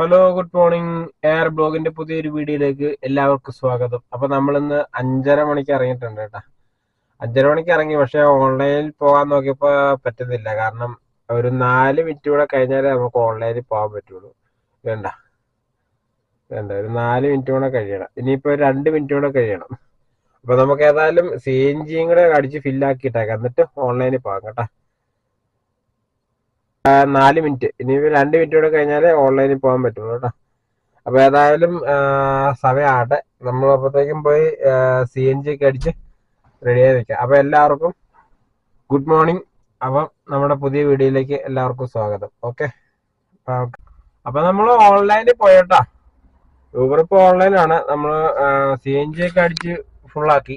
Hello good morning air ബ്ലോഗിന്റെ പുതിയൊരു വീഡിയോയിലേക്ക് എല്ലാവർക്കും സ്വാഗതം. അപ്പൊ നമ്മളിന്ന് അഞ്ചര മണിക്ക് ഇറങ്ങിയിട്ടുണ്ട് കേട്ടാ. അഞ്ചര മണിക്ക് ഇറങ്ങി പക്ഷെ ഓൺലൈനിൽ പോകാൻ നോക്കിയപ്പോ പറ്റുന്നില്ല. കാരണം ഒരു നാല് മിനിറ്റ് കൂടെ കഴിഞ്ഞാലേ നമുക്ക് ഓൺലൈനിൽ പോകാൻ പറ്റുള്ളൂ. വേണ്ട. വേണ്ട ഒരു നാല് മിനിറ്റ് കൂടെ കഴിയണം. ഇനിയിപ്പോ രണ്ട് മിനിറ്റ് കൂടെ കഴിയണം. അപ്പൊ നമുക്ക് ഏതായാലും സി എൻ ജിയും കൂടെ അടിച്ച് ഫില്ലാക്കിയിട്ടേക്കാം എന്നിട്ട് ഓൺലൈനിൽ പോകാം കേട്ടാ. നാല് മിനിറ്റ്. ഇനി രണ്ട് മിനിറ്റ് കൂടെ കഴിഞ്ഞാലേ ഓൺലൈനിൽ പോകാൻ പറ്റുള്ളൂ കേട്ടോ. അപ്പോൾ ഏതായാലും സമയമാകട്ടെ നമ്മൾ അപ്പോഴത്തേക്കും പോയി സി എൻ ജി ഒക്കെ അടിച്ച് റെഡി ആയി നിൽക്കാം. അപ്പൊ എല്ലാവർക്കും ഗുഡ് മോർണിംഗ് അപ്പം നമ്മുടെ പുതിയ വീഡിയോയിലേക്ക് എല്ലാവർക്കും സ്വാഗതം. ഓക്കെ അപ്പൊ നമ്മൾ ഓൺലൈനിൽ പോയട്ടാ ഊബർ ഇപ്പോൾ ഓൺലൈനാണ് നമ്മൾ സി എൻ ജി ഒക്കെ അടിച്ച് ഫുള്ളാക്കി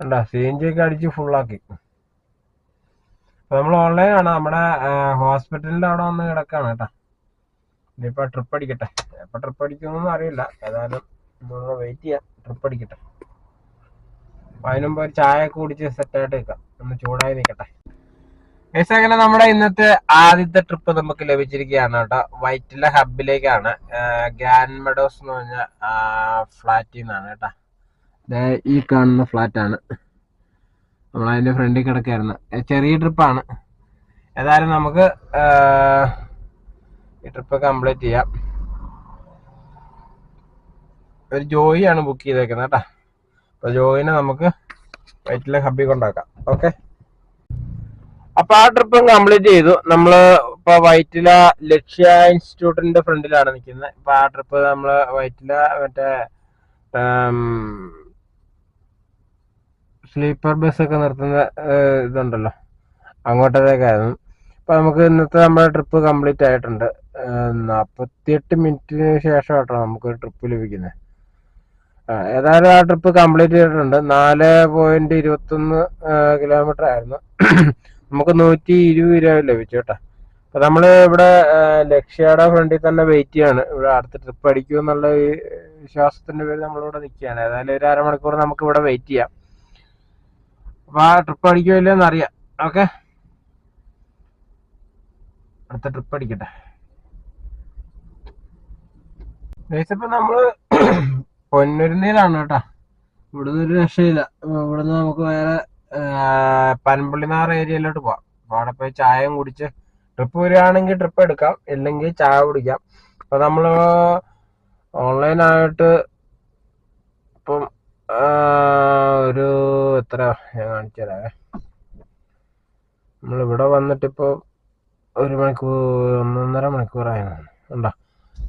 കണ്ടാ സി എൻ ജി ഒക്കെ അടിച്ച് ഫുള്ളാക്കി നമ്മൾ ഓൺലൈൻ ആണ്. നമ്മുടെ ഹോസ്പിറ്റലിന്റെ അവിടെ വന്ന് കിടക്കാണ് കേട്ടാ. ഇനിയിപ്പോ ട്രിപ്പ് അടിക്കട്ടെ. എപ്പൊ ട്രിപ്പ് അടിക്കുമെന്നൊന്നും അറിയില്ല. ഏതായാലും വെയിറ്റ് ചെയ്യാം. ട്രിപ്പ് അടിക്കട്ടെ. അതിനുമ്പ് ഒരു ചായ കുടിച്ച് സെറ്റായിട്ട് നിൽക്കാം ഒന്ന് ചൂടായി നിൽക്കട്ടെ ഗൈസ് അങ്ങനെ നമ്മുടെ ഇന്നത്തെ ആദ്യത്തെ ട്രിപ്പ് നമുക്ക് ലഭിച്ചിരിക്കുകയാണ് കേട്ടോ. വൈറ്റില ഹബിലേക്കാണ് ഗ്രാൻഡ് മെഡോസ് എന്ന് പറഞ്ഞ ഫ്ലാറ്റിൽ നിന്നാണ് കേട്ടോ. ഈ കാണുന്ന ഫ്ലാറ്റ് ആണ്. നമ്മൾ അതിന്റെ ഫ്രണ്ടിൽ കിടക്കായിരുന്നു. ചെറിയ ട്രിപ്പാണ് ഏതായാലും നമുക്ക് ഈ ട്രിപ്പ് കംപ്ലീറ്റ് ചെയ്യാം. ഒരു ജോയിയാണ് ബുക്ക് ചെയ്തേക്കുന്നത് കേട്ടോ. അപ്പൊ ജോയിനെ നമുക്ക് വൈറ്റിലെ ഹബ്ബി കൊണ്ടാക്കാം ഓക്കെ അപ്പൊ ആ ട്രിപ്പും കംപ്ലീറ്റ് ചെയ്തു. നമ്മൾ ഇപ്പൊ വൈറ്റില ലക്ഷ്യ ഇൻസ്റ്റിറ്റ്യൂട്ടിന്റെ ഫ്രണ്ടിലാണ് നിൽക്കുന്നത്. ഇപ്പൊ ആ ട്രിപ്പ് നമ്മൾ വൈറ്റില മറ്റേ സ്ലീപ്പർ ബസ് ഒക്കെ നിർത്തുന്ന ഇതുണ്ടല്ലോ. അങ്ങോട്ടേക്കായിരുന്നു അപ്പൊ നമുക്ക് ഇന്നത്തെ നമ്മുടെ ട്രിപ്പ് കംപ്ലീറ്റ് ആയിട്ടുണ്ട്. നാൽപ്പത്തിയെട്ട് മിനിറ്റിന് ശേഷം കേട്ടോ നമുക്ക് ട്രിപ്പ് ലഭിക്കുന്നത് ഏതായാലും ആ ട്രിപ്പ് കംപ്ലീറ്റ് ചെയ്തിട്ടുണ്ട്. നാല് പോയിന്റ് ഇരുപത്തൊന്ന് കിലോമീറ്റർ ആയിരുന്നു. നമുക്ക് നൂറ്റി ഇരുപത് രൂപ ലഭിച്ചു കേട്ടോ. അപ്പൊ നമ്മൾ ഇവിടെ ലക്ഷ്യയുടെ ഫ്രണ്ടിൽ തന്നെ വെയിറ്റ് ചെയ്യാണ്. ഇവിടെ അടുത്ത ട്രിപ്പ് അടിക്കുമെന്നുള്ള ഈ വിശ്വാസത്തിന്റെ പേര് നമ്മളിവിടെ നിൽക്കുകയാണ്. ഏതായാലും ഒരു അരമണിക്കൂർ നമുക്ക് ഇവിടെ വെയിറ്റ് ചെയ്യാം. അപ്പൊ ആ ട്രിപ്പ് അടിക്കോ ഇല്ലെന്ന് അറിയാം. ഓക്കെ അടുത്ത ട്രിപ്പ് അടിക്കട്ടെ. ഇപ്പൊ നമ്മൾ പൊന്നൂരിന്നീലാണ് കേട്ടാ. ഇവിടുന്ന് ഒരു രക്ഷയില്ല. ഇവിടുന്ന് നമുക്ക് വേറെ പനമ്പള്ളിനാർ ഏരിയയിലോട്ട് പോവാം. അപ്പൊ അവിടെ പോയി ചായയും കുടിച്ച് ട്രിപ്പ് വരികയാണെങ്കിൽ ട്രിപ്പ് എടുക്കാം. ഇല്ലെങ്കിൽ ചായ കുടിക്കാം. അപ്പൊ നമ്മൾ ഓൺലൈനായിട്ട് ഇപ്പം ഒരു എത്ര ഞാൻ കാണിച്ചു തരാവേ. നമ്മളിവിടെ വന്നിട്ടിപ്പോൾ ഒരു മണിക്കൂർ ഒന്നൊന്നര മണിക്കൂറായി ഉണ്ടോ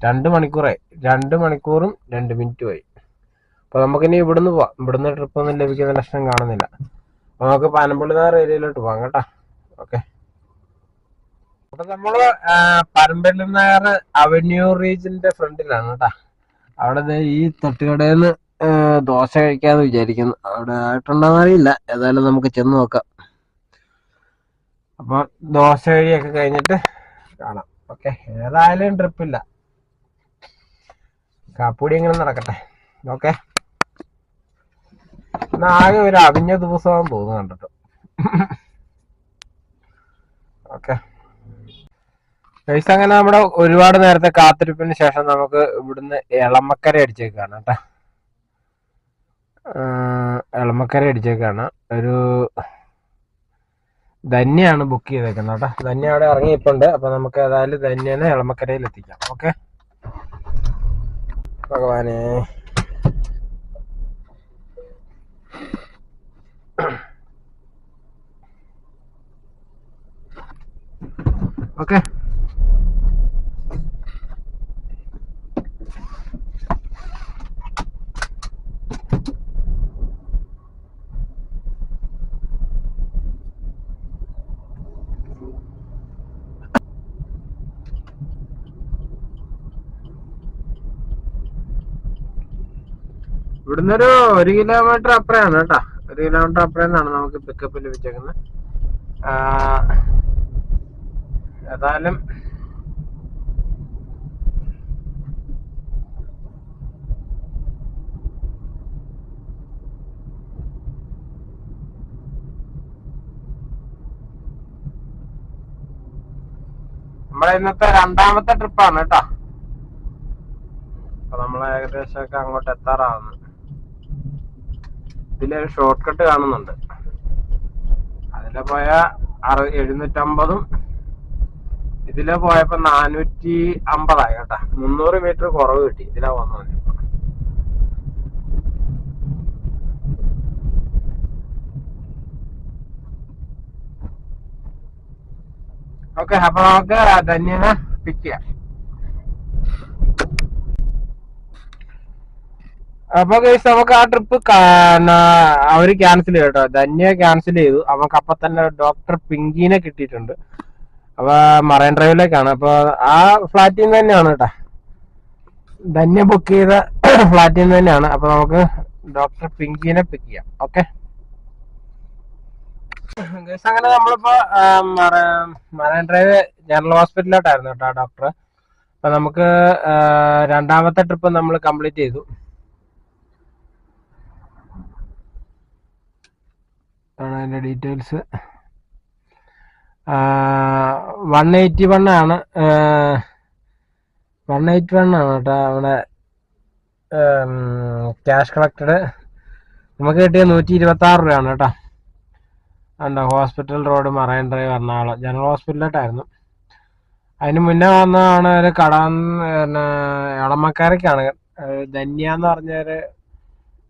രണ്ട് മണിക്കൂറായി. രണ്ട് മണിക്കൂറും രണ്ട് മിനിറ്റും ആയി അപ്പോൾ നമുക്കിനി ഇവിടുന്ന് പോവാം. ഇവിടുന്ന് ട്രിപ്പ് ഒന്നും ലഭിക്കുന്ന ലക്ഷണം കാണുന്നില്ല. അപ്പോൾ നമുക്ക് പനമ്പള്ളിനാർ ഏരിയയിലോട്ട് പോവാം കേട്ടോ. ഓക്കെ. അപ്പം നമ്മൾ പനമ്പള്ളിനാർ അവന്യൂ റീജിന്റെ ഫ്രണ്ടിലാണ് കേട്ടോ. അവിടെ ഈ തട്ടുകടയിൽ നിന്ന് ദോശ കഴിക്കാന്ന് വിചാരിക്കുന്നു. അവിടെ ആയിട്ടുണ്ടോന്ന് അറിയില്ല. ഏതായാലും നമുക്ക് ചെന്ന് നോക്കാം. അപ്പൊ ദോശ കഴിയൊക്കെ കഴിഞ്ഞിട്ട് കാണാം. ഓക്കെ ഏതായാലും ട്രിപ്പില്ല കാപ്പൂടി എങ്ങനെ നടക്കട്ടെ? ഓക്കെ. ആകെ ഒരു അവിഞ്ഞ ദിവസമാണെന്ന് തോന്നുന്നു കണ്ടിട്ട്. ഓക്കെ. അങ്ങനെ നമ്മുടെ ഒരുപാട് നേരത്തെ കാത്തിരിപ്പിന് ശേഷം നമുക്ക് ഇവിടുന്ന് ഇളമക്കര അടിച്ചേക്കാണ് കേട്ടോ. എളമക്കര അടിച്ചേക്കാണ് ഒരു ധന്യാണ് ബുക്ക് ചെയ്തേക്കുന്നത് കേട്ടോ. ധന്യ അവിടെ ഇറങ്ങിയിട്ടുണ്ട്. അപ്പൊ നമുക്ക് ഏതായാലും ധന്യനെ എളമക്കരയിൽ എത്തിക്കാം. ഓക്കെ ഭഗവാനെ. ഓക്കെ ഇവിടുന്ന് ഒരു ഒരു കിലോമീറ്റർ അപ്പുറയാണ് കേട്ടാ. ഒരു കിലോമീറ്റർ അപ്പുറന്നാണ് നമുക്ക് പിക്കപ്പ് ലഭിച്ചേക്കുന്നത്. ഏതായാലും നമ്മളെ ഇന്നത്തെ രണ്ടാമത്തെ ട്രിപ്പാണ് കേട്ടോ. അപ്പൊ നമ്മൾ ഏകദേശമൊക്കെ അങ്ങോട്ട് എത്താറാവുന്നു. ഇതിലൊരു ഷോർട്ട് കട്ട് കാണുന്നുണ്ട്. അതിലെ പോയ അറു എഴുന്നൂറ്റമ്പതും ഇതിലെ പോയപ്പോ നാനൂറ്റി അമ്പതായി കേട്ടാ. മുന്നൂറ് മീറ്റർ കുറവ് കിട്ടി. ഇതിലാ വന്നത് ഓക്കെ അപ്പൊ നമുക്ക് ധന്യനെ പിക്ക് ചെയ്യാം. അപ്പൊ ഗൈസ് നമുക്ക് ആ ട്രിപ്പ് അവർ ക്യാൻസൽ ചെയ്തു കേട്ടോ. ധന്യ ക്യാൻസൽ ചെയ്തു. നമുക്ക് അപ്പൊ തന്നെ ഡോക്ടർ പിങ്കിനെ കിട്ടിയിട്ടുണ്ട്. അപ്പൊ മറൈൻ ഡ്രൈവിലേക്കാണ് അപ്പൊ ആ ഫ്ലാറ്റിൽ നിന്ന് തന്നെയാണ് കേട്ടോ. ധന്യ ബുക്ക് ചെയ്ത ഫ്ലാറ്റിൽ നിന്ന് തന്നെയാണ്. അപ്പൊ നമുക്ക് ഡോക്ടർ പിങ്കിനെ പിക്ക് ചെയ്യാം. ഓക്കെ അങ്ങനെ നമ്മളിപ്പോ മറൈൻ ഡ്രൈവ് ജനറൽ ഹോസ്പിറ്റലിലോട്ടായിരുന്നു കേട്ടോ ഡോക്ടർ അപ്പൊ നമുക്ക് രണ്ടാമത്തെ ട്രിപ്പ് നമ്മൾ കംപ്ലീറ്റ് ചെയ്തു. ആണ് അതിന്റെ ഡീറ്റെയിൽസ്. വൺ എയ്റ്റി വൺ ആണ്. വൺ എയ്റ്റി വൺ ആണ് കേട്ടോ അവിടെ ക്യാഷ് കളക്റ്റഡ് നമുക്ക് കിട്ടിയ നൂറ്റി ഇരുപത്തി ആറ് രൂപയാണ് കേട്ടോ. ഉണ്ടോ hospital road marine drive Ernakulam. General ഹോസ്പിറ്റലിലോട്ടായിരുന്നു അതിന് മുന്നേ വന്നതാണ് ഒരു കട പിന്നെ എളമക്കാരക്കാണ് ധന്യ എന്ന് പറഞ്ഞ ഒരു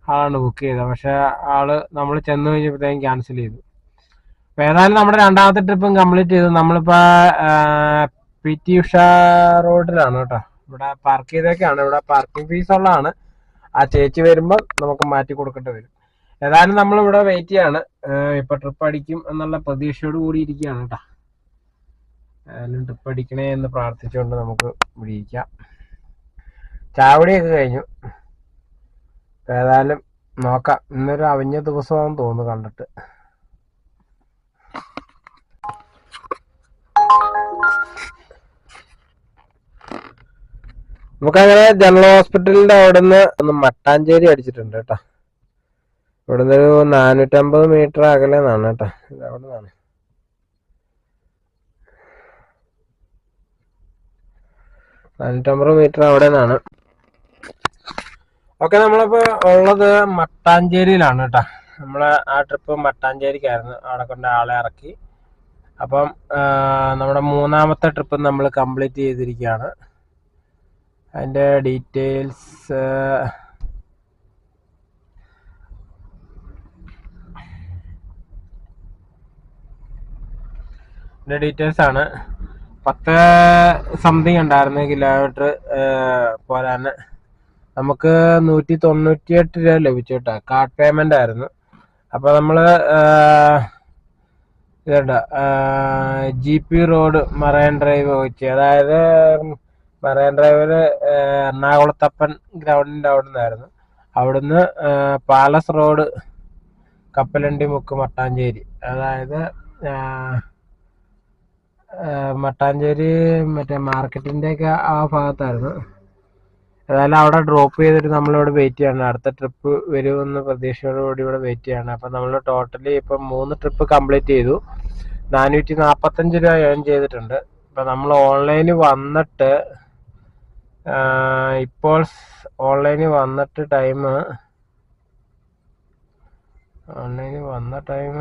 ആളാണ് ബുക്ക് ചെയ്തത്. പക്ഷെ ആൾ നമ്മൾ ചെന്ന് കഴിഞ്ഞപ്പോഴത്തേക്കും ക്യാൻസൽ ചെയ്തു. ഏതായാലും നമ്മുടെ രണ്ടാമത്തെ ട്രിപ്പും കംപ്ലീറ്റ് ചെയ്തു. നമ്മളിപ്പോൾ പി ടി ഉഷ റോഡിലാണ് കേട്ടോ. ഇവിടെ പാർക്ക് ചെയ്തേക്കാണ്. ഇവിടെ പാർക്കിംഗ് ഫീസ് ഉള്ളതാണ്. ആ ചേച്ചി വരുമ്പോൾ നമുക്ക് മാറ്റി കൊടുക്കേണ്ടി വരും. ഏതായാലും നമ്മൾ ഇവിടെ വെയിറ്റ് ചെയ്യാണ് ഇപ്പൊ ട്രിപ്പ് അടിക്കും എന്നുള്ള പ്രതീക്ഷയോട് കൂടി ഇരിക്കുകയാണ് കേട്ടോ. ഏതായാലും ട്രിപ്പ് അടിക്കണേ എന്ന് പ്രാർത്ഥിച്ചുകൊണ്ട് നമുക്ക് ഇവിടെ ഇരിക്കാം. ചാവടിയൊക്കെ കഴിഞ്ഞു. ഏതായാലും നോക്കാം. ഇന്നൊരു അവിഞ്ഞ ദിവസമാണെന്ന് തോന്നുന്നു കണ്ടിട്ട്. നമുക്കങ്ങനെ ജനറൽ ഹോസ്പിറ്റലിന്റെ അവിടുന്ന് ഒന്ന് മട്ടാഞ്ചേരി അടിച്ചിട്ടുണ്ട് കേട്ടോ. ഇവിടുന്ന് ഒരു നാനൂറ്റമ്പത് മീറ്റർ അകലെ നിന്നാണ് കേട്ടോ. അവിടെ നിന്നാണ് നാനൂറ്റമ്പത് മീറ്റർ അവിടെ നിന്നാണ് ഓക്കെ നമ്മളിപ്പോ ഉള്ളത് മട്ടാഞ്ചേരിയിലാണ് കേട്ടോ നമ്മളെ ആ ട്രിപ്പ് മട്ടാഞ്ചേരിക്കായിരുന്നു. അവിടെ കൊണ്ട് ആളെ ഇറക്കി. അപ്പം നമ്മുടെ മൂന്നാമത്തെ ട്രിപ്പ് നമ്മൾ കംപ്ലീറ്റ് ചെയ്തിരിക്കുകയാണ്. അതിന്റെ ഡീറ്റെയിൽസ് ഡീറ്റെയിൽസ് ആണ്. പത്ത് സംതിങ് ഉണ്ടായിരുന്നു കിലോമീറ്റർ പോരാൻ നമുക്ക് നൂറ്റി തൊണ്ണൂറ്റിയെട്ട് രൂപ ലഭിച്ചു കേട്ടോ. കാർഡ് പേയ്മെന്റ് ആയിരുന്നു. അപ്പൊ നമ്മൾ ഇതുണ്ട് G P road marine drive വെച്ച് അതായത് മറൈൻ ഡ്രൈവിൽ എറണാകുളത്തപ്പൻ ഗ്രൗണ്ടിന്റെ അവിടെ നിന്നായിരുന്നു അവിടുന്ന് പാലസ് റോഡ് കപ്പലണ്ടി മുക്ക് മട്ടാഞ്ചേരി. അതായത് മട്ടാഞ്ചേരി മറ്റേ മാർക്കറ്റിന്റെ ഒക്കെ ആ ഭാഗത്തായിരുന്നു. ഏതായാലും അവിടെ ഡ്രോപ്പ് ചെയ്തിട്ട് നമ്മളിവിടെ വെയിറ്റ് ചെയ്യണം. അടുത്ത ട്രിപ്പ് വരുമെന്ന് പ്രതീക്ഷയോടുകൂടി ഇവിടെ വെയിറ്റ് ചെയ്യണം. അപ്പം നമ്മൾ ടോട്ടലി ഇപ്പം മൂന്ന് ട്രിപ്പ് കംപ്ലീറ്റ് ചെയ്തു. നാനൂറ്റി നാൽപ്പത്തഞ്ച് രൂപ ഏൺ ചെയ്തിട്ടുണ്ട്. ഇപ്പം നമ്മൾ ഓൺലൈനിൽ വന്നിട്ട് ഇപ്പോൾ ഓൺലൈനിൽ വന്നിട്ട് ടൈം ഓൺലൈനിൽ വന്ന ടൈം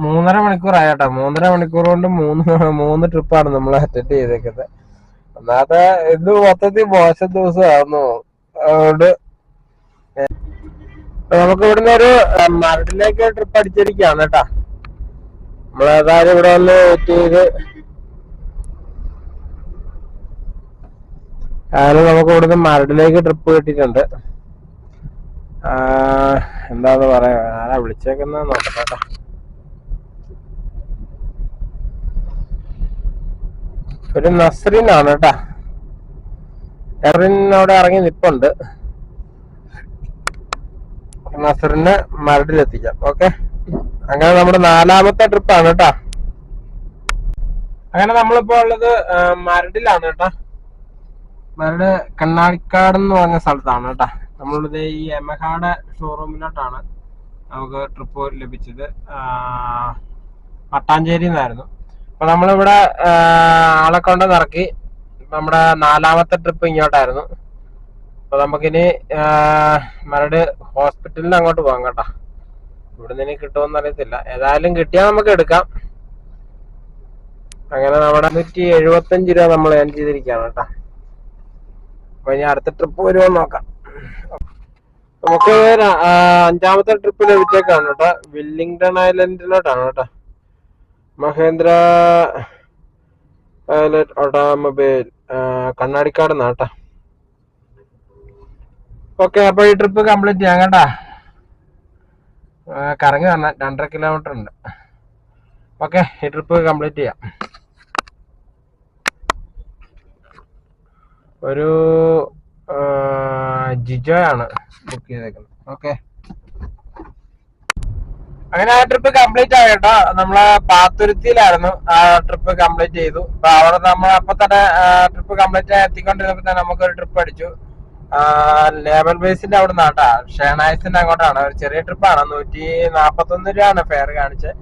മൂന്നര മണിക്കൂർ കേട്ടോ മൂന്നര മണിക്കൂർ കൊണ്ട് മൂന്ന് മൂന്ന് ട്രിപ്പാണ് നമ്മൾ അറ്റൻഡ് ചെയ്തേക്കുന്നത് ഒന്നാമത്തെ ഇത് മൊത്തത്തിൽ മോശം ദിവസമായിരുന്നു അതുകൊണ്ട് നമുക്ക് ഇവിടുന്ന് ഒരു മരടിലേക്ക് ട്രിപ്പ് അടിച്ചിരിക്കുകയാണ് കേട്ടാ. നമ്മളേതായാലും ഇവിടെ വന്ന് വെയിറ്റ് ചെയ്ത് അതായത് നമുക്ക് ഇവിടുന്ന് മരടിലേക്ക് ട്രിപ്പ് കിട്ടിയിട്ടുണ്ട്. എന്താന്ന് പറയാ. ആരാ വിളിച്ചേക്കുന്ന നോക്കട്ടെ ഒരു നസ്രിനാണ് കേട്ടാ അവിടെ ഇറങ്ങി നിപ്പുണ്ട്. നസറിനെ മരടിലെത്തിക്കാം ഓക്കെ? അങ്ങനെ നമ്മുടെ നാലാമത്തെ ട്രിപ്പാണ് കേട്ടാ അങ്ങനെ നമ്മളിപ്പോ ഉള്ളത് മരടിലാണ് കേട്ടാ മരട് കണ്ണാടിക്കാട് എന്ന് പറഞ്ഞ സ്ഥലത്താണ് കേട്ടാ നമ്മളിത് ഈ എമഹാട് ഷോറൂമിലോട്ടാണ് നമുക്ക് ട്രിപ്പ് ലഭിച്ചത്. മട്ടാഞ്ചേരി നിന്നായിരുന്നു അപ്പൊ നമ്മളിവിടെ ആളെ കൊണ്ട് നിറക്കി നമ്മുടെ നാലാമത്തെ ട്രിപ്പ് ഇങ്ങോട്ടായിരുന്നു. അപ്പൊ നമുക്കിനി മരട് ഹോസ്പിറ്റലിൽ അങ്ങോട്ട് പോകാം കേട്ടോ. ഇവിടുന്ന് ഇനി കിട്ടുമെന്ന് അറിയത്തില്ല. ഏതായാലും കിട്ടിയാൽ നമുക്ക് എടുക്കാം. അങ്ങനെ നമ്മുടെ നൂറ്റി എഴുപത്തഞ്ച് രൂപ നമ്മൾ ഏൺ ചെയ്തിരിക്കുകയാണ് കേട്ടോ. അപ്പൊ ഇനി അടുത്ത ട്രിപ്പ് വരുമോ നോക്കാം. നമുക്ക് അഞ്ചാമത്തെ ട്രിപ്പ് ലഭിച്ചേക്കാണ് കേട്ടോ. വില്ലിംഗ്ടൺ ഐലൻഡിലോട്ടാണ് കേട്ടോ. മഹേന്ദ്ര പൈലറ്റ് ഓട്ടോമൊബൈൽ കണ്ണാടിക്കാട് നാട്ടാ ഓക്കെ അപ്പൊ ഈ ട്രിപ്പ് കംപ്ലീറ്റ് ചെയ്യാം കേട്ടാ. കറങ്ങി വന്ന രണ്ടര കിലോമീറ്റർ ഉണ്ട്. ഓക്കെ ഈ ട്രിപ്പ് കംപ്ലീറ്റ് ചെയ്യാം. ഒരു ജിജോയാണ് ബുക്ക് ചെയ്തേക്കുന്നത്. ഓക്കെ അങ്ങനെ ആ ട്രിപ്പ് കംപ്ലീറ്റ് ആയി കേട്ടോ നമ്മൾ പാത്തുരുത്തിയിലായിരുന്നു. ആ ട്രിപ്പ് കംപ്ലീറ്റ് ചെയ്തു. അപ്പൊ അവിടെ നമ്മൾ അപ്പൊ തന്നെ ട്രിപ്പ് കംപ്ലീറ്റ് എത്തിക്കൊണ്ടിരുന്നപ്പോ തന്നെ നമുക്ക് ഒരു ട്രിപ്പ് അടിച്ചു ലേബൽ ബേസിന്റെ അവിടെ നിന്നാട്ടാ ഷേണായ്സിന്റെ അങ്ങോട്ടാണ്. ഒരു ചെറിയ ട്രിപ്പാണ് നൂറ്റി നാപ്പത്തി ഒന്ന് രൂപയാണ് ഫെയർ കാണിച്ചത്.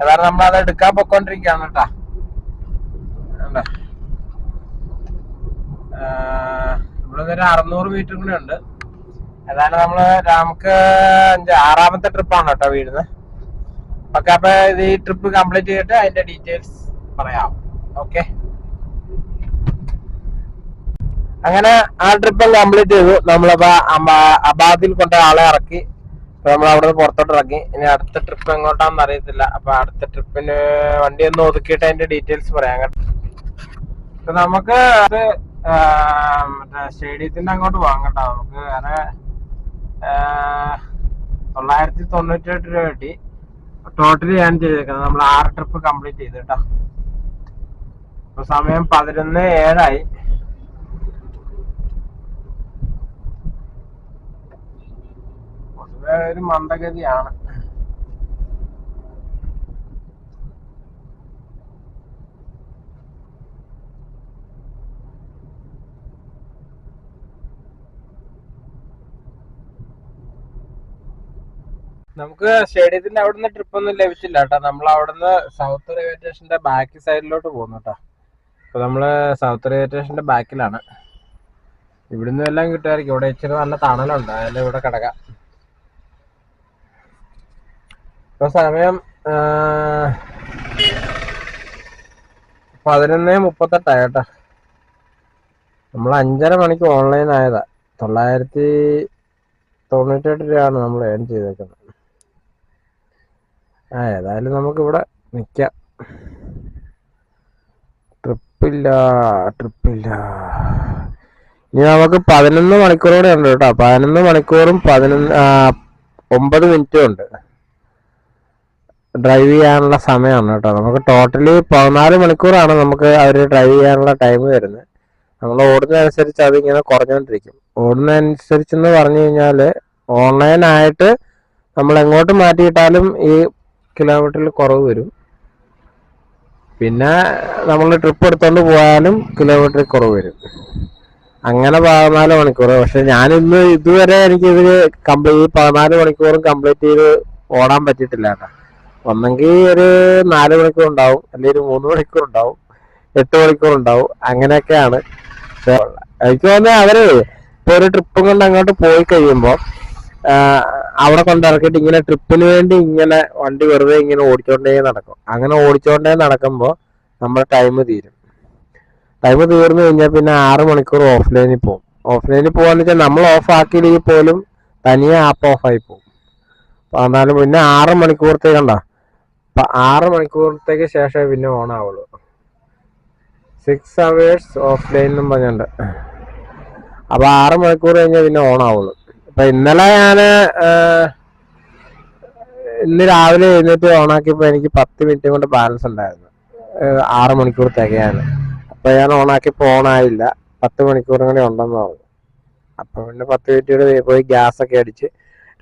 ഏതായാലും നമ്മൾ അത് എടുക്കാൻ പൊക്കോണ്ടിരിക്കുകയാണ് കേട്ടാ? ഇവിടെ ഒരു അറുന്നൂറ് മീറ്റർ കൂടെ ഉണ്ട്. ഏതായാലും നമ്മൾ നമുക്ക് അഞ്ച് ആറാമത്തെ ട്രിപ്പാണ് കേട്ടോ വീടുന്നത് ഓക്കെ അപ്പൊ ഇത് ഈ ട്രിപ്പ് കംപ്ലീറ്റ് ചെയ്തിട്ട് അതിന്റെ ഡീറ്റെയിൽസ് പറയാം. ഓക്കെ? അങ്ങനെ ആ ട്രിപ്പ് കംപ്ലീറ്റ് ചെയ്തു. നമ്മളപ്പോ അബ- അബാദിൽ കൊണ്ട ആളെ ഇറക്കി. നമ്മൾ അവിടെ പുറത്തോട്ട് ഇറങ്ങി. ഇനി അടുത്ത ട്രിപ്പ് എങ്ങോട്ടാന്ന് അറിയത്തില്ല. അപ്പൊ അടുത്ത ട്രിപ്പിന് വണ്ടി ഒന്ന് ഒതുക്കിയിട്ട് അതിന്റെ ഡീറ്റെയിൽസ് പറയാം. കേട്ടോ നമുക്ക് അത് മറ്റേ സ്റ്റേഡിയത്തിന്റെ അങ്ങോട്ട് പോകാം കേട്ടോ. നമുക്ക് വേറെ തൊള്ളായിരത്തി തൊണ്ണൂറ്റി എട്ട് രൂപ കിട്ടി. ടോട്ടലി ഞാൻ ചെയ്തേക്കുന്നത് നമ്മൾ ആറ് ട്രിപ്പ് കംപ്ലീറ്റ് ചെയ്തു കേട്ടോ ഇപ്പൊ സമയം പതിനൊന്ന് ഏഴായി. പൊതുവെ ഒരു മന്ദഗതിയാണ്. നമുക്ക് സ്റ്റേഡിയത്തിന്റെ അവിടുന്ന് ട്രിപ്പ് ഒന്നും ലഭിച്ചില്ല കേട്ടോ. നമ്മൾ അവിടുന്ന് സൗത്ത് റെയിൽവേ സ്റ്റേഷന്റെ ബാക്ക് സൈഡിലോട്ട് പോകുന്നു കേട്ടോ. അപ്പൊ നമ്മൾ സൗത്ത് റെയിൽവേ സ്റ്റേഷന്റെ ബാക്കിലാണ് ഇവിടുന്ന് എല്ലാം കിട്ടുമായിരിക്കും. ഇവിടെ ഇച്ചിരി നല്ല തണലുണ്ട്. അതിൽ ഇവിടെ കിടക്കാം. ഇപ്പൊ സമയം പതിനൊന്ന് മുപ്പത്തെട്ടായി കേട്ടോ. നമ്മൾ അഞ്ചര മണിക്ക് ഓൺലൈൻ ആയതാ. തൊള്ളായിരത്തി തൊണ്ണൂറ്റെട്ട് രൂപയാണ് നമ്മൾ ഏൺ ചെയ്തേക്കുന്നത്. ആ ഏതായാലും നമുക്കിവിടെ നിൽക്കാം ട്രിപ്പില്ല ട്രിപ്പില്ല. ഇനി നമുക്ക് പതിനൊന്ന് മണിക്കൂർ കൂടെ ഉണ്ട് കേട്ടോ. പതിനൊന്ന് മണിക്കൂറും പതിനൊന്ന് ഒമ്പത് മിനിറ്റും ഉണ്ട്. ഡ്രൈവ് ചെയ്യാനുള്ള സമയമാണ് കേട്ടോ. നമുക്ക് ടോട്ടലി പതിനാല് മണിക്കൂറാണ് നമുക്ക് അവർ ഡ്രൈവ് ചെയ്യാനുള്ള ടൈം വരുന്നത്. നമ്മൾ ഓടുന്നതനുസരിച്ച് അതിങ്ങനെ കുറഞ്ഞുകൊണ്ടിരിക്കും ഓടുന്നതനുസരിച്ചെന്ന് പറഞ്ഞു കഴിഞ്ഞാൽ ഓൺലൈനായിട്ട് നമ്മൾ എങ്ങോട്ട് മാറ്റിയിട്ടാലും ഈ കിലോമീറ്ററിൽ കുറവ് വരും. പിന്നെ നമ്മൾ ട്രിപ്പ് എടുത്തോണ്ട് പോയാലും കിലോമീറ്ററിൽ കുറവ് വരും. അങ്ങനെ പതിനാല് മണിക്കൂർ പക്ഷെ ഞാൻ ഇന്ന് ഇതുവരെ എനിക്ക് ഇതിൽ കംപ്ലീറ്റ് പതിനാല് മണിക്കൂറും കംപ്ലീറ്റ് ചെയ്ത് ഓടാൻ പറ്റിയിട്ടില്ല കേട്ടോ. ഒന്നെങ്കിൽ ഒരു നാല് മണിക്കൂർ ഉണ്ടാവും അല്ലെങ്കിൽ ഒരു മൂന്ന് മണിക്കൂർ ഉണ്ടാവും എട്ട് മണിക്കൂർ ഉണ്ടാവും അങ്ങനെയൊക്കെയാണ് എനിക്ക് തോന്നുന്നത് അവർ ഇപ്പൊ ഒരു ട്രിപ്പും കൊണ്ട് അങ്ങോട്ട് പോയി കഴിയുമ്പോൾ അവിടെ കൊണ്ടിറക്കിയിട്ട് ഇങ്ങനെ ട്രിപ്പിന് വേണ്ടി ഇങ്ങനെ വണ്ടി വെറുതെ ഇങ്ങനെ ഓടിച്ചോണ്ടേ നടക്കും. അങ്ങനെ ഓടിച്ചോണ്ടേ നടക്കുമ്പോൾ നമ്മുടെ ടൈം തീരും. ടൈം തീർന്നു കഴിഞ്ഞാൽ പിന്നെ ആറ് മണിക്കൂർ ഓഫ്ലൈനിൽ പോകും ഓഫ്ലൈനിൽ പോകാന്ന് വെച്ചാൽ നമ്മൾ ഓഫ് ആക്കിയില്ലെങ്കിൽ പോലും തനിയെ ആപ്പ് ഓഫായി പോകും എന്നാലും പിന്നെ ആറ് മണിക്കൂറത്തേക്ക് കണ്ട? അപ്പൊ ആറ് മണിക്കൂറത്തേക്ക് ശേഷമേ പിന്നെ ഓൺ ആവുള്ളൂ. സിക്സ് അവേഴ്സ് ഓഫ്ലൈൻ എന്നും പറഞ്ഞുണ്ട് അപ്പൊ ആറ് മണിക്കൂർ കഴിഞ്ഞാൽ പിന്നെ ഓൺ ആവുള്ളൂ. അപ്പൊ ഇന്നലെ ഏഹ്, ഇന്ന് രാവിലെ എഴുന്നേറ്റ് ഓൺ ആക്കിയപ്പോ എനിക്ക് പത്ത് മിനിറ്റ് കൊണ്ട് ബാലൻസ് ഉണ്ടായിരുന്നു. ആറ് മണിക്കൂർ തികയാണ് അപ്പൊ ഞാൻ ഓൺ ആയില്ല പത്ത് മണിക്കൂർ കൂടി ഉണ്ടെന്ന് പറഞ്ഞു. അപ്പൊ പിന്നെ പത്ത് മിനിറ്റ് കൂടെ പോയി ഗ്യാസ് ഒക്കെ അടിച്ച്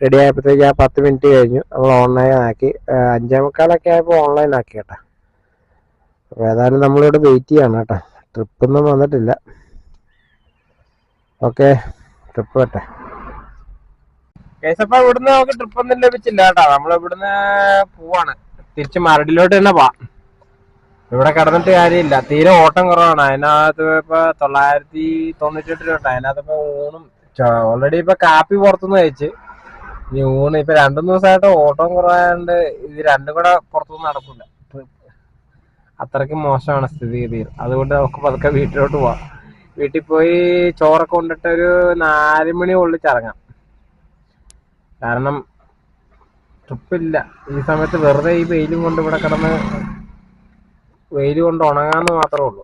റെഡി ആയപ്പോഴത്തേക്ക് ആ പത്ത് മിനിറ്റ് കഴിഞ്ഞു. നമ്മൾ ഓൺലൈൻ ആക്കി. അഞ്ചേ മുക്കാലൊക്കെ ആയപ്പോൾ ഓൺലൈൻ ആക്കി കേട്ടോ അപ്പൊ ഏതായാലും നമ്മളിവിടെ വെയിറ്റ് ചെയ്യാണ് കേട്ടോ. ട്രിപ്പൊന്നും വന്നിട്ടില്ല. ഓക്കെ ട്രിപ്പ് പറ്റേ കേസ് അപ്പൊ ഇവിടുന്ന് നമുക്ക് ട്രിപ്പ് ഒന്നും ലഭിച്ചില്ല കേട്ടോ. നമ്മൾ ഇവിടുന്ന് പോവാണ്. തിരിച്ച് മരടിലോട്ട് തന്നെ പോവാം. ഇവിടെ കിടന്നിട്ട് കാര്യമില്ല. തീരെ ഓട്ടം കുറവാണ്. അതിനകത്ത് ഇപ്പൊ തൊള്ളായിരത്തി തൊണ്ണൂറ്റെട്ട് രൂപ അതിനകത്ത് ഇപ്പൊ ഊണും ഓൾറെഡി ഇപ്പൊ കാപ്പി പുറത്തുനിന്ന് കഴിച്ച്. ഇനി ഊണ് ഇപ്പൊ രണ്ടു ദിവസമായിട്ട് ഓട്ടം കുറവായതുകൊണ്ട് ഇത് രണ്ടും കൂടെ പുറത്തുനിന്ന് നടക്കില്ല അത്രയ്ക്ക് മോശമാണ് സ്ഥിതി സ്ഥിതിഗതിയിൽ. അതുകൊണ്ട് നമുക്ക് പതുക്കെ വീട്ടിലോട്ട് പോവാം. വീട്ടിൽ പോയി ചോറൊക്കെ കൊണ്ടിട്ട് ഒരു നാല് മണി ഒള്ളിച്ചിറങ്ങാം കാരണം ട്രിപ്പില്ല. ഈ സമയത്ത് വെറുതെ ഈ വെയിലും കൊണ്ട് ഇവിടെ കിടന്ന് വെയിൽ കൊണ്ട് ഉണങ്ങാന്ന് മാത്രമേ ഉള്ളൂ.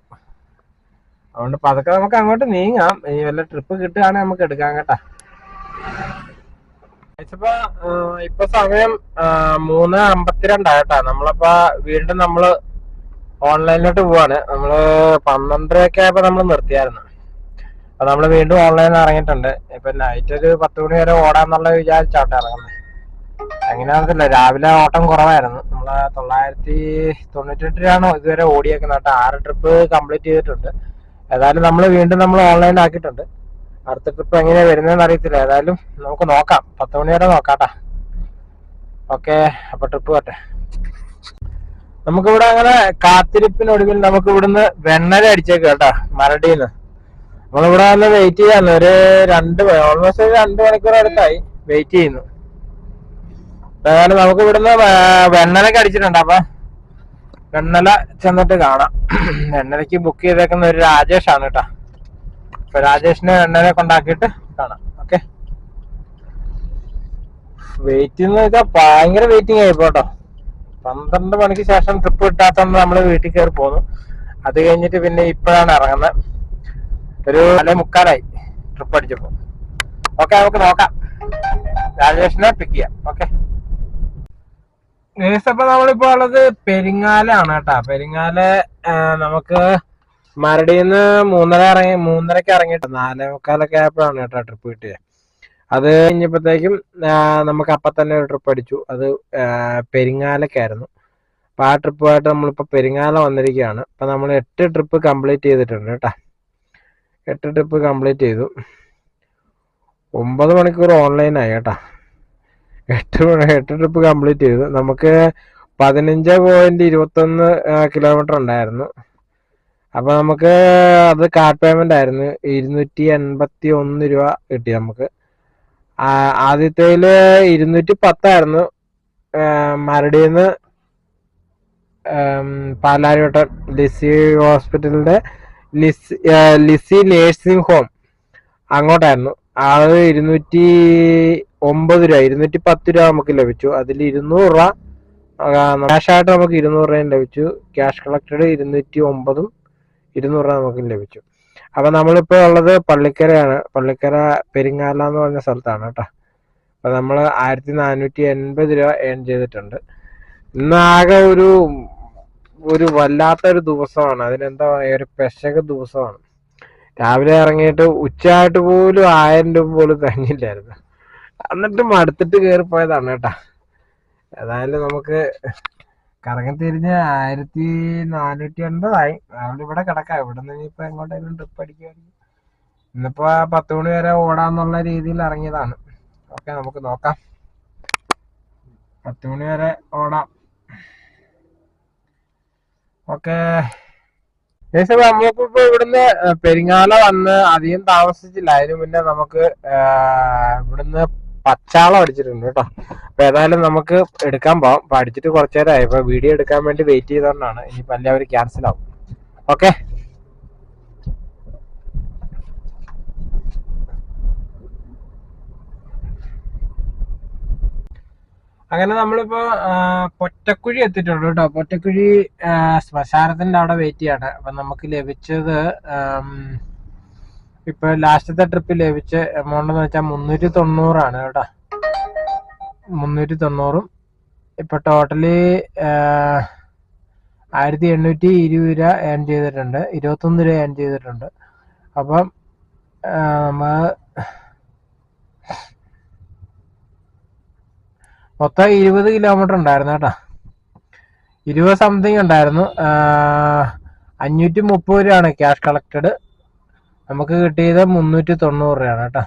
അതുകൊണ്ട് പതുക്കെ നമുക്ക് അങ്ങോട്ട് നീങ്ങാം. ഈ വല്ല ട്രിപ്പ് കിട്ടുകയാണെങ്കിൽ നമുക്ക് എടുക്കാം കേട്ടാ. ഇപ്പൊ സമയം മൂന്ന് അമ്പത്തിരണ്ടായിട്ടാ നമ്മളപ്പോ വീണ്ടും നമ്മൾ ഓൺലൈനിലോട്ട് പോവാണ്. നമ്മൾ പന്ത്രണ്ടരയൊക്കെ ആയപ്പോ നമ്മൾ നിർത്തിയായിരുന്നു. അപ്പൊ നമ്മൾ വീണ്ടും ഓൺലൈനിൽ ഇറങ്ങിയിട്ടുണ്ട്. ഇപ്പൊ നൈറ്റ് ഒരു പത്ത് മണി വരെ ഓടാന്നുള്ള വിചാരിച്ചാട്ടെ ഇറങ്ങുന്നത് അങ്ങനെയാണെന്നില്ല രാവിലെ ഓട്ടം കുറവായിരുന്നു. നമ്മൾ തൊള്ളായിരത്തി തൊണ്ണൂറ്റെട്ട് രൂപയാണ് ഇതുവരെ ഓടിയേക്കുന്നത് ആറ് ട്രിപ്പ് കംപ്ലീറ്റ് ചെയ്തിട്ടുണ്ട്. ഏതായാലും നമ്മൾ വീണ്ടും നമ്മൾ ഓൺലൈനിൽ ആക്കിയിട്ടുണ്ട്. അടുത്ത ട്രിപ്പ് എങ്ങനെയാ വരുന്നതെന്ന് അറിയത്തില്ല. ഏതായാലും നമുക്ക് നോക്കാം. പത്ത് മണി വരെ നോക്കാട്ടാ ഓക്കെ അപ്പൊ ട്രിപ്പ് പോട്ടെ. നമുക്കിവിടെ അങ്ങനെ കാത്തിരിപ്പിനൊടുവിൽ നമുക്ക് ഇവിടുന്ന് വെണ്ണര അടിച്ചേക്ക് കേട്ടോ. മരടിന്ന്. നമ്മളിവിടെ നല്ല വെയിറ്റ് ചെയ്യാന്ന് ഒരു രണ്ട് ഓൾമോസ്റ്റ് ഒരു രണ്ട് മണിക്കൂർ അടുത്തായി. വെയിറ്റ് ചെയ്യുന്നു. ഏതായാലും നമുക്ക് ഇവിടുന്ന് വെണ്ണലൊക്കെ അടിച്ചിട്ടുണ്ട്. അപ്പൊ വെണ്ണല ചെന്നിട്ട് കാണാം. വെണ്ണലക്ക് ബുക്ക് ചെയ്തേക്കുന്ന ഒരു രാജേഷാണ് കേട്ടോ. അപ്പൊ രാജേഷിനെ വെണ്ണല കൊണ്ടാക്കിയിട്ട് കാണാം. ഓക്കെ വെയിറ്റ് എന്ന് വെച്ചാൽ ഭയങ്കര വെയിറ്റിംഗ് ആയിപ്പോ കേട്ടോ. പന്ത്രണ്ട് മണിക്ക് ശേഷം ട്രിപ്പ് കിട്ടാത്തോണ്ട് നമ്മൾ വീട്ടിൽ കയറി പോന്നു. അത് കഴിഞ്ഞിട്ട് പിന്നെ ഇപ്പോഴാണ് ഇറങ്ങുന്നത്. ഒരു നാലേ മുക്കാലായി. ട്രിപ്പ് അടിച്ചപ്പോ. ഓക്കെ നമുക്ക് നോക്കാം. രാജേഷിനെ പിക്ക് ചെയ്യാം. ഓക്കെ അപ്പൊ നമ്മളിപ്പോ ഉള്ളത് പെരിങ്ങാലാണ് കേട്ടാ. പെരിങ്ങാൽ നമുക്ക് മരടിന്ന് മൂന്നര ഇറങ്ങി മൂന്നരക്ക് ഇറങ്ങിയിട്ട് നാലേ മുക്കാലൊക്കെ ആയപ്പോഴാണ് കേട്ടോ ട്രിപ്പ് കിട്ടിയത് അത് കഴിഞ്ഞപ്പോഴത്തേക്കും നമുക്ക് അപ്പം തന്നെ ഒരു ട്രിപ്പ് അടിച്ചു. അത് പെരിങ്ങാലക്കായിരുന്നു. അപ്പൊ ആ ട്രിപ്പുമായിട്ട് നമ്മളിപ്പോ പെരിങ്ങാല വന്നിരിക്കുകയാണ്. അപ്പൊ നമ്മൾ എട്ട് ട്രിപ്പ് കംപ്ലീറ്റ് ചെയ്തിട്ടുണ്ട് കേട്ടാ. എട്ട് ട്രിപ്പ് കംപ്ലീറ്റ് ചെയ്തു. ഒമ്പത് മണിക്കൂർ ഓൺലൈനായി കേട്ടാ. എട്ട് എട്ട് ട്രിപ്പ് കംപ്ലീറ്റ് ചെയ്തു. നമുക്ക് പതിനഞ്ച് പോയിന്റ് ഇരുപത്തൊന്ന് കിലോമീറ്റർ ഉണ്ടായിരുന്നു. അപ്പൊ നമുക്ക് അത് കാർഡ് പേയ്മെന്റ് ആയിരുന്നു. ഇരുന്നൂറ്റി എൺപത്തി ഒന്ന് രൂപ കിട്ടി നമുക്ക്. ആദ്യത്തേൽ ഇരുന്നൂറ്റി പത്തായിരുന്നു മരടിന്ന് പാലാരിവട്ടം ലിസി ഹോസ്പിറ്റലിന്റെ ലിസി നേഴ്സിംഗ് ഹോം. അങ്ങോട്ടായിരുന്നു. അത് ഇരുന്നൂറ്റി ഒമ്പത് രൂപ ഇരുന്നൂറ്റി പത്ത് രൂപ നമുക്ക് ലഭിച്ചു. അതിൽ ഇരുന്നൂറ് രൂപ ക്യാഷ് ആയിട്ട് നമുക്ക് ഇരുന്നൂറ് രൂപയും ലഭിച്ചു. ക്യാഷ് കളക്റ്റഡ് ഇരുന്നൂറ്റി ഒമ്പതും ഇരുന്നൂറ് രൂപ നമുക്ക് ലഭിച്ചു. അപ്പൊ നമ്മളിപ്പോ ഉള്ളത് പള്ളിക്കരയാണ്. പള്ളിക്കര പെരിങ്ങാല എന്ന് പറഞ്ഞ സ്ഥലത്താണ് കേട്ടോ. അപ്പൊ നമ്മൾ ആയിരത്തി നാനൂറ്റി എൺപത് രൂപ ഏൺ ചെയ്തിട്ടുണ്ട്. ഇന്നാകെ ഒരു ഒരു വല്ലാത്തൊരു ദിവസമാണ്. അതിനെന്താ ഒരു പെശക ദിവസമാണ്. രാവിലെ ഇറങ്ങിയിട്ട് ഉച്ചയായിട്ട് പോലും ആയിരം രൂപ പോലും തന്നില്ലായിരുന്നു എന്നിട്ട് മടുത്തിട്ട് കയറി പോയതാണ് കേട്ടാ. ഏതായാലും നമുക്ക് കറങ്ങി തിരിഞ്ഞ് ആയിരത്തി നാനൂറ്റി എൺപതായി രാവിലെ ഇവിടെ കിടക്കാം. ഇവിടെ നിന്ന് ഇപ്പൊ എങ്ങോട്ടെങ്കിലും ട്രിപ്പ് അടിക്കുമായിരിക്കും ഇന്നിപ്പോ പത്ത് മണി വരെ ഓടാന്നുള്ള രീതിയിൽ ഇറങ്ങിയതാണ്. ഓക്കെ നമുക്ക് നോക്കാം. പത്ത് മണി വരെ ഓടാം. ഓക്കെ. ഇപ്പൊ ഇവിടുന്ന് പെരിങ്ങാല വന്ന് അധികം താമസിച്ചില്ല. അതിനു മുന്നേ നമുക്ക് ഇവിടുന്ന് പച്ചാളം അടിച്ചിട്ടുണ്ട് കേട്ടോ. അപ്പൊ ഏതായാലും നമുക്ക് എടുക്കാൻ പോവാം. അപ്പൊ അടിച്ചിട്ട് കുറച്ചു നേരമായി. ഇപ്പൊ വീഡിയോ എടുക്കാൻ വേണ്ടി വെയിറ്റ് ചെയ്തോണ്ടാണ്. ഇനിയിപ്പോ എല്ലാവരും ക്യാൻസൽ ആവും. ഓക്കെ? അങ്ങനെ നമ്മളിപ്പോ പൊറ്റക്കുഴി എത്തിയിട്ടുണ്ട് കേട്ടോ. പൊറ്റക്കുഴി ശ്മശാനത്തിന്റെ അവിടെ വെയിറ്റ് ചെയ്യാണ്. അപ്പൊ നമുക്ക് ലഭിച്ചത് ഇപ്പൊ ലാസ്റ്റത്തെ ട്രിപ്പ് ലഭിച്ച എമൗണ്ട് എന്ന് വെച്ചാൽ മുന്നൂറ്റി തൊണ്ണൂറാണ് കേട്ടോ. മുന്നൂറ്റി തൊണ്ണൂറും ഇപ്പൊ ടോട്ടലി ആയിരത്തി എണ്ണൂറ്റി ഇരുപത് രൂപ ഏൺ ചെയ്തിട്ടുണ്ട്. ഇരുപത്തൊന്ന് രൂപ ഏൺ ചെയ്തിട്ടുണ്ട്. അപ്പം ആ, മൊത്തം ഇരുപത് കിലോമീറ്റർ ഉണ്ടായിരുന്നു കേട്ടോ. ഇരുപത് സംതിങ് ഉണ്ടായിരുന്നു. അഞ്ഞൂറ്റി മുപ്പത് രൂപയാണ് ക്യാഷ് കളക്റ്റഡ് നമുക്ക് കിട്ടിയത് മുന്നൂറ്റി തൊണ്ണൂറ് രൂപയാണ് കേട്ടോ.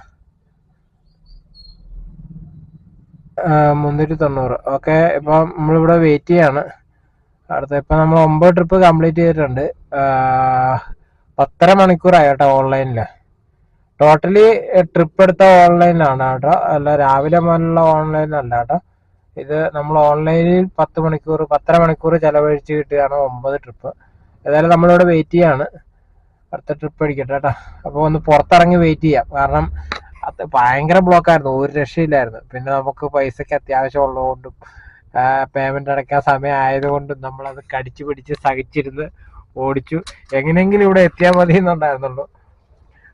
മുന്നൂറ്റി തൊണ്ണൂറ് ഓക്കെ ഇപ്പം നമ്മളിവിടെ വെയിറ്റ് ചെയ്യാണ്. അടുത്ത ഇപ്പം നമ്മൾ ഒമ്പത് ട്രിപ്പ് കംപ്ലീറ്റ് ചെയ്തിട്ടുണ്ട്. പത്തര മണിക്കൂറായി കേട്ടോ ഓൺലൈനിൽ ടോട്ടലി ട്രിപ്പ് എടുത്ത ഓൺലൈനിലാണ് കേട്ടോ. അല്ല രാവിലെ മുതലുള്ള ഓൺലൈനല്ല കേട്ടോ. ഇത് നമ്മൾ ഓൺലൈനിൽ പത്ത് മണിക്കൂർ പത്തര മണിക്കൂർ ചെലവഴിച്ച് കിട്ടുകയാണ് ഒമ്പത് ട്രിപ്പ് ഏതായാലും നമ്മളിവിടെ വെയിറ്റ് ചെയ്യാണ്. അടുത്ത ട്രിപ്പ് അടിക്കട്ടെ കേട്ടോ. അപ്പോൾ ഒന്ന് പുറത്തിറങ്ങി വെയിറ്റ് ചെയ്യാം. കാരണം അത് ഭയങ്കര ബ്ലോക്കായിരുന്നു ഒരു രക്ഷയില്ലായിരുന്നു. പിന്നെ നമുക്ക് പൈസയ്ക്ക് അത്യാവശ്യം ഉള്ളതുകൊണ്ടും പേയ്മെന്റ് അടയ്ക്കാൻ സമയം ആയതുകൊണ്ടും നമ്മളത് കടിച്ചു പിടിച്ച് സഹിച്ചിരുന്ന് ഓടിച്ചു. എങ്ങനെയെങ്കിലും ഇവിടെ എത്തിയാൽ മതി എന്നുണ്ടായിരുന്നുള്ളൂ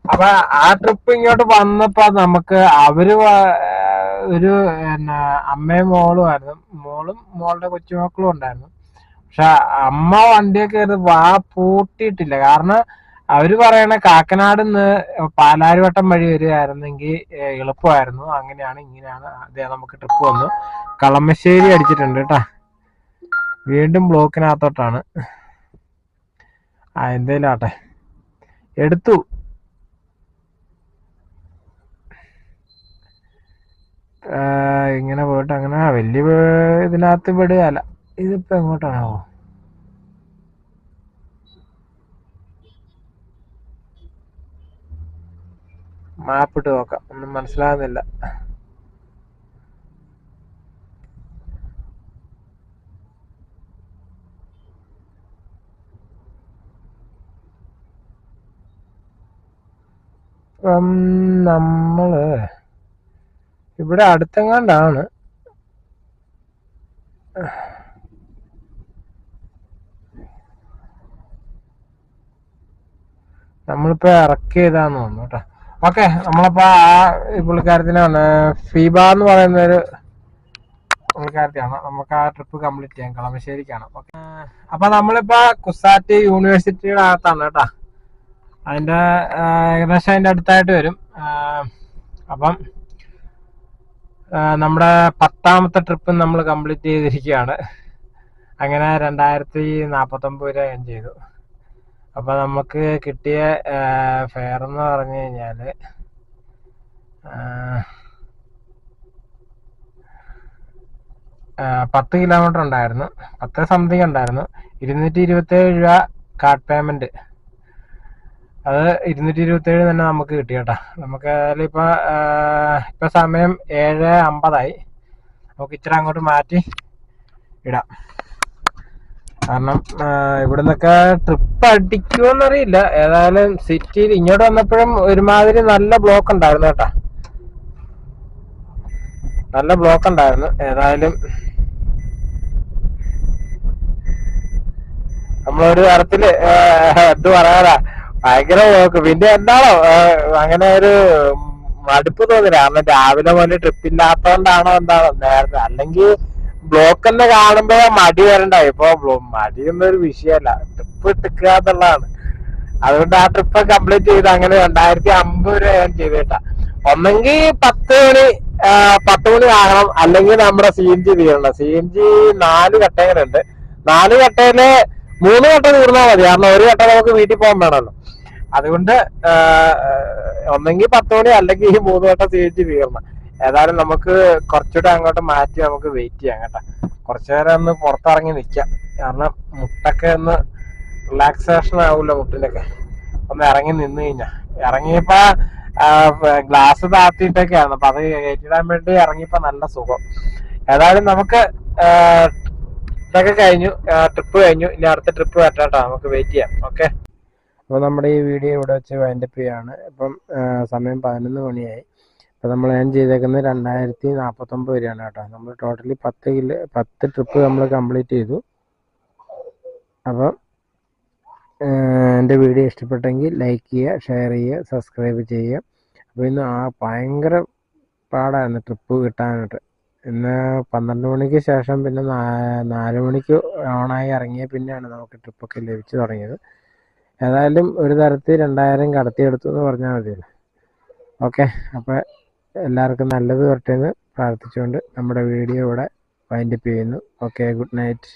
അപ്പൊ ആ ട്രിപ്പ് ഇങ്ങോട്ട് വന്നപ്പോ നമുക്ക് അവർ ഒരു എന്നാ അമ്മയും മോളും ആയിരുന്നു. മോളും മോളുടെ കൊച്ചുമക്കളും ഉണ്ടായിരുന്നു. പക്ഷെ അമ്മ വണ്ടിയൊക്കെ കയറി വാ പൂട്ടിയിട്ടില്ല. കാരണം അവർ പറയണ കാക്കനാട് നിന്ന് പാലാരിവട്ടം വഴി വരികയായിരുന്നെങ്കിൽ എളുപ്പമായിരുന്നു. അങ്ങനെയാണ് ഇങ്ങനെയാണ് അതെ നമുക്ക് ട്രിപ്പ് വന്നു. കളമശ്ശേരി അടിച്ചിട്ടുണ്ട് കേട്ടാ. വീണ്ടും ബ്ലോക്കിനകത്തോട്ടാണ് ആ എന്തേലും ആട്ടെ എടുത്തു. ഇങ്ങനെ പോയിട്ട് അങ്ങനെ വലിയ ഇതിനകത്ത് വിടുകയല്ല ഇതിപ്പോ എങ്ങോട്ടാണോ? മാപ്പിട്ട് നോക്കാം. ഒന്നും മനസ്സിലാകുന്നില്ല. നമ്മൾ ഇവിടെ അടുത്തെങ്ങാണ്ടാണ്. നമ്മളിപ്പോ ഇറക്കിയതാന്ന് തോന്നുന്നു കേട്ടോ. ഓക്കെ നമ്മളിപ്പോ ആ പുള്ളിക്കാരത്തിനാണ് ഫീബ എന്ന് പറയുന്ന ഒരു പുള്ളിക്കാരത്തിയാണ്. നമുക്ക് ആ ട്രിപ്പ് കംപ്ലീറ്റ് ചെയ്യാം കളമശ്ശേരിക്കാണ്. അപ്പൊ നമ്മളിപ്പോ കുസാറ്റ് യൂണിവേഴ്സിറ്റിയുടെ അകത്താണ് കേട്ടോ. അതിന്റെ ഏകദേശം അതിന്റെ അടുത്തായിട്ട് വരും. അപ്പം നമ്മുടെ പത്താമത്തെ ട്രിപ്പ് നമ്മൾ കംപ്ലീറ്റ് ചെയ്തിരിക്കുകയാണ്. അങ്ങനെ രണ്ടായിരത്തി നാൽപ്പത്തൊമ്പത് രൂപ ഞാൻ ചെയ്തു. അപ്പോൾ നമുക്ക് കിട്ടിയ ഫെയർ എന്ന് പറഞ്ഞു കഴിഞ്ഞാൽ പത്ത് കിലോമീറ്റർ ഉണ്ടായിരുന്നു. പത്ത് സംതിങ് ഉണ്ടായിരുന്നു. ഇരുന്നൂറ്റി ഇരുപത്തി ഏഴ് രൂപ കാർഡ് പേയ്മെന്റ് അത് ഇരുന്നൂറ്റി ഇരുപത്തി ഏഴ് തന്നെ നമുക്ക് കിട്ടി കേട്ടോ. നമുക്ക് ഇപ്പൊ ഇപ്പൊ സമയം ഏഴ് അമ്പതായി. നമുക്ക് ഇച്ചിരി അങ്ങോട്ട് മാറ്റി ഇടാം. കാരണം ഇവിടെ ഇവിടുന്നൊക്കെ ട്രിപ്പ് അടിക്കുമെന്നറിയില്ല ഏതായാലും സിറ്റിയിൽ ഇങ്ങോട്ട് വന്നപ്പോഴും ഒരുമാതിരി നല്ല ബ്ലോക്ക് ഉണ്ടായിരുന്നു കേട്ടാ. നല്ല ബ്ലോക്ക് ഉണ്ടായിരുന്നു. ഏതായാലും നമ്മളൊരു തരത്തിൽ എന്ത് പറയാനാ ഭയങ്കര ബ്ലോക്ക് പിന്നെ എന്താണോ അങ്ങനെ ഒരു മടുപ്പ് തോന്നില്ല. കാരണം രാവിലെ മുതൽ ട്രിപ്പ് ഇല്ലാത്തോണ്ടാണോ എന്താണോ നേരത്തെ. അല്ലെങ്കിൽ ബ്ലോക്ക് തന്നെ കാണുമ്പോ മടി വരണ്ട. ഇപ്പൊ മടി എന്നൊരു വിഷയമല്ല ട്രിപ്പ് എടുക്കുക എന്നുള്ളതാണ്. അതുകൊണ്ട് ആ ട്രിപ്പ് കംപ്ലീറ്റ് ചെയ്ത് അങ്ങനെ രണ്ടായിരത്തി അമ്പത് രൂപ ഞാൻ ചെയ്തിട്ട. ഒന്നെങ്കിൽ പത്ത് മണി പത്ത് മണി ആകണം. അല്ലെങ്കിൽ നമ്മുടെ സി എൻ ജി തീരണം സി എൻ ജി നാല് കട്ടയിലുണ്ട് നാല് കട്ടയിൽ മൂന്ന് കട്ട തീർന്നാൽ മതി. കാരണം ഒരു കട്ട നമുക്ക് വീട്ടിൽ പോകാൻ വേണമല്ലോ അതുകൊണ്ട് ഒന്നെങ്കിൽ പത്ത് മണി അല്ലെങ്കിൽ ഈ മൂന്ന് കട്ട സ്വീകരിച്ച് തീരണം ഏതായാലും നമുക്ക് കുറച്ചുകൂടെ അങ്ങോട്ട് മാറ്റി നമുക്ക് വെയിറ്റ് ചെയ്യാം കേട്ടോ. കുറച്ചു നേരം ഒന്ന് പുറത്തിറങ്ങി നിൽക്കാം. കാരണം മുട്ടൊക്കെ ഒന്ന് റിലാക്സേഷൻ ആവൂല്ലോ മുട്ടിലൊക്കെ ഒന്ന് ഇറങ്ങി നിന്ന് കഴിഞ്ഞാൽ ഇറങ്ങിയപ്പോ ഗ്ലാസ് താത്തിയിട്ടൊക്കെയാണ്. അപ്പൊ അത് കയറ്റിടാൻ വേണ്ടി ഇറങ്ങിയപ്പോ നല്ല സുഖം. ഏതായാലും നമുക്ക് ഇതൊക്കെ കഴിഞ്ഞു. ട്രിപ്പ് കഴിഞ്ഞു. ഇനി അടുത്ത ട്രിപ്പ് വരട്ടെ നമുക്ക് വെയിറ്റ് ചെയ്യാം. ഓക്കെ അപ്പോൾ നമ്മുടെ ഈ വീഡിയോ ഇവിടെ വെച്ച് വൈൻഡപ്പ് ചെയ്യാണ്. ഇപ്പം സമയം പതിനൊന്ന് മണിയായി. അപ്പോൾ നമ്മൾ ഏൺ ചെയ്തേക്കുന്നത് രണ്ടായിരത്തി നാൽപ്പത്തൊമ്പത് വരെയാണ് കേട്ടോ. നമ്മൾ ടോട്ടലി പത്ത് കിലോ പത്ത് ട്രിപ്പ് നമ്മൾ കംപ്ലീറ്റ് ചെയ്തു. അപ്പം എന്റെ വീഡിയോ ഇഷ്ടപ്പെട്ടെങ്കിൽ ലൈക്ക് ചെയ്യുക ഷെയർ ചെയ്യുക സബ്സ്ക്രൈബ് ചെയ്യുക. അപ്പോൾ ഇന്ന് ആ ഭയങ്കര പാടായിരുന്നു ട്രിപ്പ് കിട്ടാനായിട്ട്. ഇന്ന് പന്ത്രണ്ട് മണിക്ക് ശേഷം പിന്നെ നാല് മണിക്ക് ഓണായി ഇറങ്ങിയ പിന്നെയാണ് നമുക്ക് ട്രിപ്പൊക്കെ ലഭിച്ചു തുടങ്ങിയത്. ഏതായാലും ഒരു തരത്തിൽ രണ്ടായിരം കടത്തിയെടുത്തു എന്ന് പറഞ്ഞാൽ മതിയല്ലോ ഓക്കെ അപ്പോൾ എല്ലാവർക്കും നല്ലത് വരട്ടെ എന്ന് പ്രാർത്ഥിച്ചുകൊണ്ട് നമ്മുടെ വീഡിയോ ഇവിടെ വൈൻഡപ്പ് ചെയ്യുന്നു. Okay good night.